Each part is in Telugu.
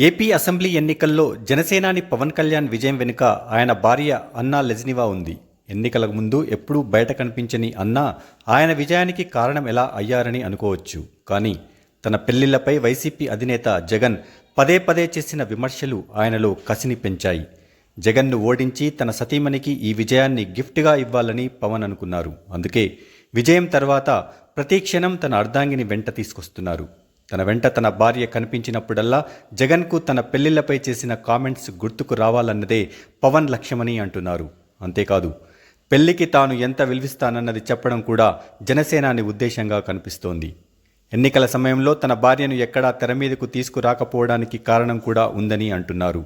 ఏపీ అసెంబ్లీ ఎన్నికల్లో జనసేనాని పవన్ కళ్యాణ్ విజయం వెనుక ఆయన భార్య అన్నా లెజ్నివా ఉంది. ఎన్నికలకు ముందు ఎప్పుడూ బయట కనిపించని అన్నా ఆయన విజయానికి కారణం ఎలా అయ్యారని అనుకోవచ్చు. కానీ తన పెళ్ళిళ్ళపై వైసీపీ అధినేత జగన్ పదే పదే చేసిన విమర్శలు ఆయనలో కసిని పెంచాయి. జగన్ను ఓడించి తన సతీమణికి ఈ విజయాన్ని గిఫ్ట్గా ఇవ్వాలని పవన్ అనుకున్నారు. అందుకే విజయం తర్వాత ప్రతి క్షణం తన అర్ధాంగిని వెంట తీసుకొస్తున్నారు. తన వెంట తన భార్య కనిపించినప్పుడల్లా జగన్కు తన పెళ్ళిళ్ళపై చేసిన కామెంట్స్ గుర్తుకు రావాలన్నదే పవన్ లక్ష్యమని అంటున్నారు. అంతేకాదు పెళ్ళికి తాను ఎంత విలువిస్తానన్నది చెప్పడం కూడా జనసేనాని ఉద్దేశంగా కనిపిస్తోంది. ఎన్నికల సమయంలో తన భార్యను ఎక్కడా తెర మీదకు తీసుకురాకపోవడానికి కారణం కూడా ఉందని అంటున్నారు.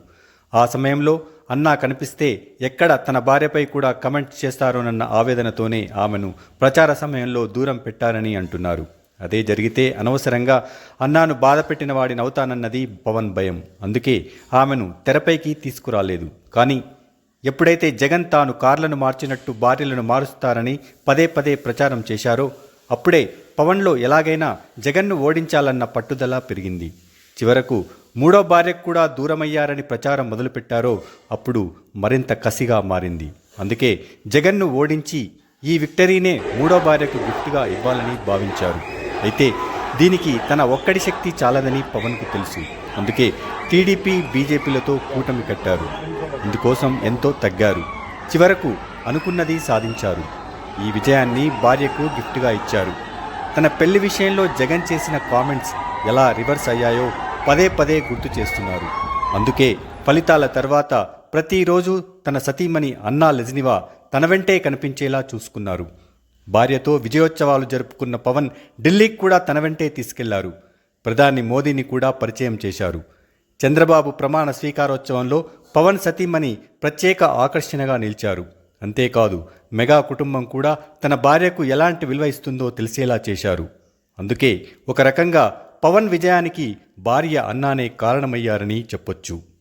ఆ సమయంలో అన్నా కనిపిస్తే ఎక్కడ తన భార్యపై కూడా కమెంట్ చేస్తారోనన్న ఆవేదనతోనే ఆమెను ప్రచార సమయంలో దూరం పెట్టారని అంటున్నారు. అదే జరిగితే అనవసరంగా అన్నాను బాధపెట్టిన వాడినవుతానన్నది పవన్ భయం. అందుకే ఆమెను తెరపైకి తీసుకురాలేదు. కానీ ఎప్పుడైతే జగన్ తాను కార్లను మార్చినట్టు భార్యలను మారుస్తారని పదే పదే ప్రచారం చేశారో అప్పుడే పవన్లో ఎలాగైనా జగన్ను ఓడించాలన్న పట్టుదల పెరిగింది. చివరకు మూడో భార్యకు కూడా దూరమయ్యారని ప్రచారం మొదలుపెట్టారో అప్పుడు మరింత కసిగా మారింది. అందుకే జగన్ను ఓడించి ఈ విక్టరీనే మూడో భార్యకు గిఫ్ట్గా ఇవ్వాలని భావించారు. అయితే దీనికి తన ఒక్కడి శక్తి చాలదని పవన్కు తెలుసు. అందుకే టీడీపీ బీజేపీలతో కూటమి కట్టారు. ఇందుకోసం ఎంతో తగ్గారు. చివరకు అనుకున్నది సాధించారు. ఈ విజయాన్ని భార్యకు గిఫ్ట్గా ఇచ్చారు. తన పెళ్ళి విషయంలో జగన్ చేసిన కామెంట్స్ ఎలా రివర్స్ అయ్యాయో పదే పదే గుర్తు చేస్తున్నారు. అందుకే ఫలితాల తర్వాత ప్రతిరోజు తన సతీమణి అన్నా లజనివా తన వెంటే కనిపించేలా చూసుకున్నారు. భార్యతో విజయోత్సవాలు జరుపుకున్న పవన్ ఢిల్లీకి కూడా తన వెంటే తీసుకెళ్ళారు. ప్రధాని మోదీని కూడా పరిచయం చేశారు. చంద్రబాబు ప్రమాణ స్వీకారోత్సవంలో పవన్ సతీమణి ప్రత్యేక ఆకర్షణగా నిలిచారు. అంతేకాదు మెగా కుటుంబం కూడా తన భార్యకు ఎలాంటి విలువ ఇస్తుందో తెలిసేలా చేశారు. అందుకే ఒక రకంగా పవన్ విజయానికి భార్య అన్నానే కారణమయ్యారని చెప్పొచ్చు.